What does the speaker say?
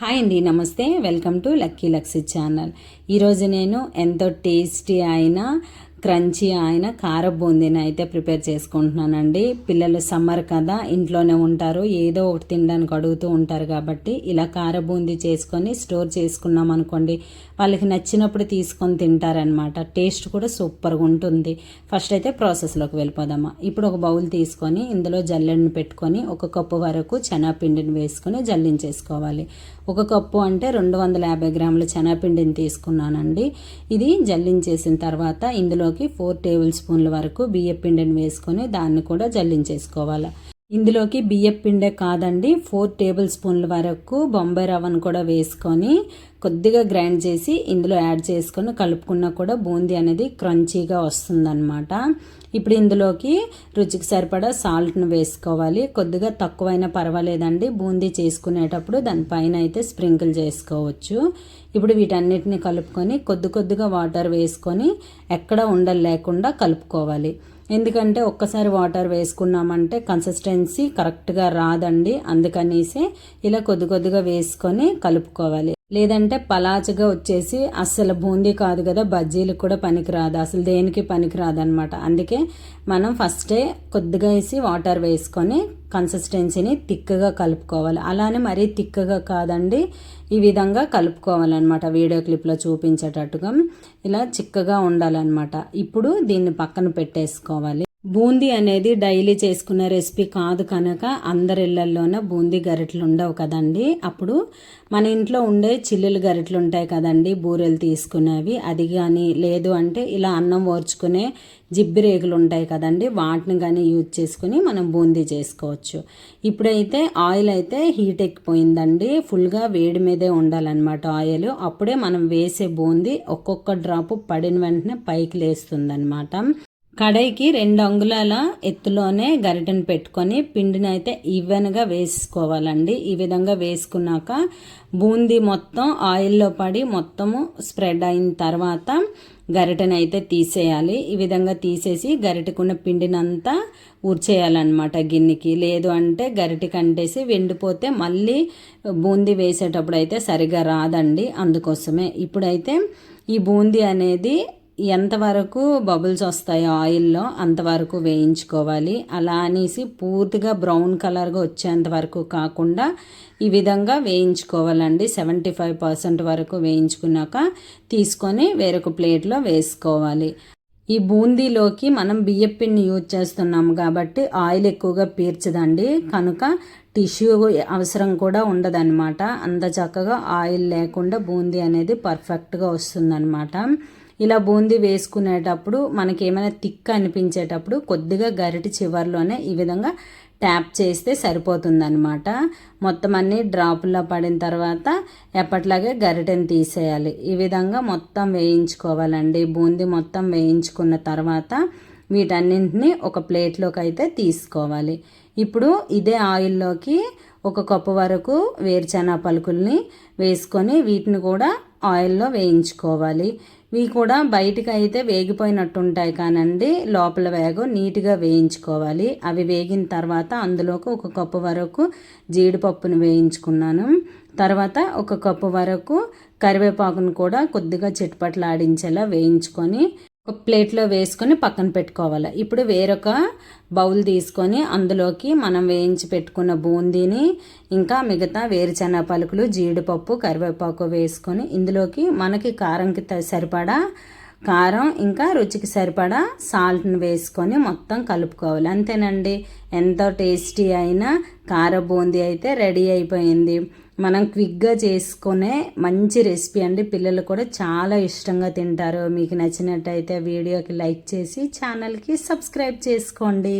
Hi అండి నమస్తే. Welcome to lucky luxy channel. ఈరోజు నేను ఎంతో టేస్టీ అయిన క్రంచీ ఆయన కార బూందీని అయితే ప్రిపేర్ చేసుకుంటున్నానండి. పిల్లలు సమ్మర్ కదా ఇంట్లోనే ఉంటారు. ఏదో ఒకటి తినడానికి అడుగుతూ ఉంటారు కాబట్టి ఇలా కార బూందీ చేసుకొని స్టోర్ చేసుకున్నాం అనుకోండి వాళ్ళకి నచ్చినప్పుడు తీసుకొని తింటారనమాట టేస్ట్ కూడా సూపర్గా ఉంటుంది. ఫస్ట్ అయితే ప్రాసెస్లోకి వెళ్ళిపోదామా. ఇప్పుడు ఒక బౌల్ తీసుకొని ఇందులో జల్లెడని పెట్టుకొని ఒక కప్పు వరకు శనగపిండిని వేసుకొని జల్లించేసుకోవాలి. ఒక కప్పు అంటే రెండు వందల యాభై గ్రాముల శనగపిండిని తీసుకున్నానండి. ఇది జల్లించేసిన తర్వాత ఇందులో ఇందులోకి ఫోర్ టేబుల్ స్పూన్ల వరకు బియ్య పిండిని వేసుకొని దాన్ని కూడా జల్లించేసుకోవాలి. ఇందులోకి బియ్యం పిండే కాదండి ఫోర్ టేబుల్ స్పూన్ల వరకు బొంబాయి రవ్వను కూడా వేసుకొని కొద్దిగా గ్రైండ్ చేసి ఇందులో యాడ్ చేసుకొని కలుపుకున్నా కూడా బూందీ అనేది క్రంచీగా వస్తుందన్నమాట. ఇప్పుడు ఇందులోకి రుచికి సరిపడా సాల్ట్ను వేసుకోవాలి. కొద్దిగా తక్కువైనా పర్వాలేదండి బూందీ చేసుకునేటప్పుడు దానిపైన అయితే స్ప్రింకిల్ చేసుకోవచ్చు. ఇప్పుడు వీటన్నిటిని కలుపుకొని కొద్ది కొద్దిగా వాటర్ వేసుకొని ఎక్కడ ఉండలు లేకుండా కలుపుకోవాలి. ఎందుకంటే ఒక్కసారి వాటర్ వేసుకున్నామంటే కన్సిస్టెన్సీ కరెక్ట్గా రాదండి. అందుకనేసి ఇలా కొద్ది కొద్దిగా వేసుకొని కలుపుకోవాలి. లేదంటే పలాచగా వచ్చేసి అస్సలు బూందీ కాదు కదా బజ్జీలు కూడా పనికిరాదు. అసలు దేనికి పనికిరాదు అనమాట అందుకే మనం ఫస్టే కొద్దిగా వేసి వాటర్ వేసుకొని కన్సిస్టెన్సీని తిక్కగా కలుపుకోవాలి. అలానే మరీ తిక్కగా కాదండి ఈ విధంగా కలుపుకోవాలన్నమాట. వీడియో క్లిప్లో చూపించేటట్టుగా ఇలా చిక్కగా ఉండాలన్నమాట. ఇప్పుడు దీన్ని పక్కన పెట్టేసుకోవాలి. బూందీ అనేది డైలీ చేసుకునే రెసిపీ కాదు కనుక అందరి ఇళ్ళలోనే బూందీ గరిటలు ఉండవు కదండి. అప్పుడు మన ఇంట్లో ఉండే చిల్లులు గరిటలు ఉంటాయి కదండి బూరెలు తీసుకునేవి. అది కానీ లేదు అంటే ఇలా అన్నం ఓర్చుకునే జిబ్బి రేగులు ఉంటాయి కదండి వాటిని కానీ యూజ్ చేసుకుని మనం బూందీ చేసుకోవచ్చు. ఇప్పుడైతే ఆయిల్ అయితే హీట్ ఎక్కిపోయిందండి. ఫుల్గా వేడి మీదే ఉండాలన్నమాట ఆయిల్. అప్పుడే మనం వేసే బూందీ ఒక్కొక్క డ్రాప్ పడిన వెంటనే పైకి లేస్తుందన్నమాట. కడాయికి రెండు అంగుళాల ఎత్తులోనే గరిటెను పెట్టుకొని పిండిని అయితే ఈవెన్గా వేసుకోవాలండి. ఈ విధంగా వేసుకున్నాక బూందీ మొత్తం ఆయిల్లో పడి మొత్తము స్ప్రెడ్ అయిన తర్వాత గరిటెని అయితే తీసేయాలి. ఈ విధంగా తీసేసి గరిటెకున్న పిండినంతా ఊర్చేయాలన్నమాట గిన్నెకి. లేదు అంటే గరిటె కంటేసి వెండిపోతే మళ్ళీ బూందీ వేసేటప్పుడు అయితే సరిగా రాదండి అందుకోసమే. ఇప్పుడైతే ఈ బూందీ అనేది ఎంతవరకు బబుల్స్ వస్తాయో ఆయిల్లో అంతవరకు వేయించుకోవాలి. అలా అనేసి పూర్తిగా బ్రౌన్ కలర్గా వచ్చేంత వరకు కాకుండా ఈ విధంగా వేయించుకోవాలండి. సెవెంటీ ఫైవ్ పర్సెంట్ వరకు వేయించుకున్నాక తీసుకొని వేరొక ప్లేట్లో వేసుకోవాలి. ఈ బూందీలోకి మనం బియ్యం పిండి యూజ్ చేస్తున్నాం కాబట్టి ఆయిల్ ఎక్కువగా పీర్చదండి. కనుక టిష్యూ అవసరం కూడా ఉండదన్నమాట. అంత చక్కగా ఆయిల్ లేకుండా బూందీ అనేది పర్ఫెక్ట్గా వస్తుందన్నమాట. ఇలా బూందీ వేసుకునేటప్పుడు మనకి ఏమైనా తిక్క అనిపించేటప్పుడు కొద్దిగా గరిటి చివరిలోనే ఈ విధంగా ట్యాప్ చేస్తే సరిపోతుందనమాట మొత్తం అన్ని డ్రాపుల్లో పడిన తర్వాత ఎప్పట్లాగే గరిటెని తీసేయాలి. ఈ విధంగా మొత్తం వేయించుకోవాలండి. బూందీ మొత్తం వేయించుకున్న తర్వాత వీటన్నింటినీ ఒక ప్లేట్లోకి అయితే తీసుకోవాలి. ఇప్పుడు ఇదే ఆయిల్లోకి ఒక కప్పు వరకు వేరుచెనా పలుకుల్ని వేసుకొని వీటిని కూడా ఆయిల్లో వేయించుకోవాలి. ఇవి కూడా బయటకు అయితే వేగిపోయినట్టు ఉంటాయి కానండి. లోపల వేగ నీట్గా వేయించుకోవాలి. అవి వేగిన తర్వాత అందులోకి ఒక కప్పు వరకు జీడిపప్పును వేయించుకున్నాను. తర్వాత ఒక కప్పు వరకు కరివేపాకును కూడా కొద్దిగా చిట్పట్లాడించేలా వేయించుకొని ఒక ప్లేట్లో వేసుకొని పక్కన పెట్టుకోవాలి. ఇప్పుడు వేరొక బౌల్ తీసుకొని అందులోకి మనం వేయించి పెట్టుకున్న బూందీని ఇంకా మిగతా వేరుచెన పలుకులు జీడిపప్పు కరివేపాకు వేసుకొని ఇందులోకి మనకి కారంకి సరిపడా కారం ఇంకా రుచికి సరిపడా సాల్ట్ని వేసుకొని మొత్తం కలుపుకోవాలి. అంతేనండి. ఎంతో టేస్టీ అయిన కార బూందీ అయితే రెడీ అయిపోయింది. మనం క్విక్గా చేసుకునే మంచి రెసిపీ అండి. పిల్లలు కూడా చాలా ఇష్టంగా తింటారు. మీకు నచ్చినట్టయితే వీడియోకి లైక్ చేసి ఛానల్కి సబ్స్క్రైబ్ చేసుకోండి.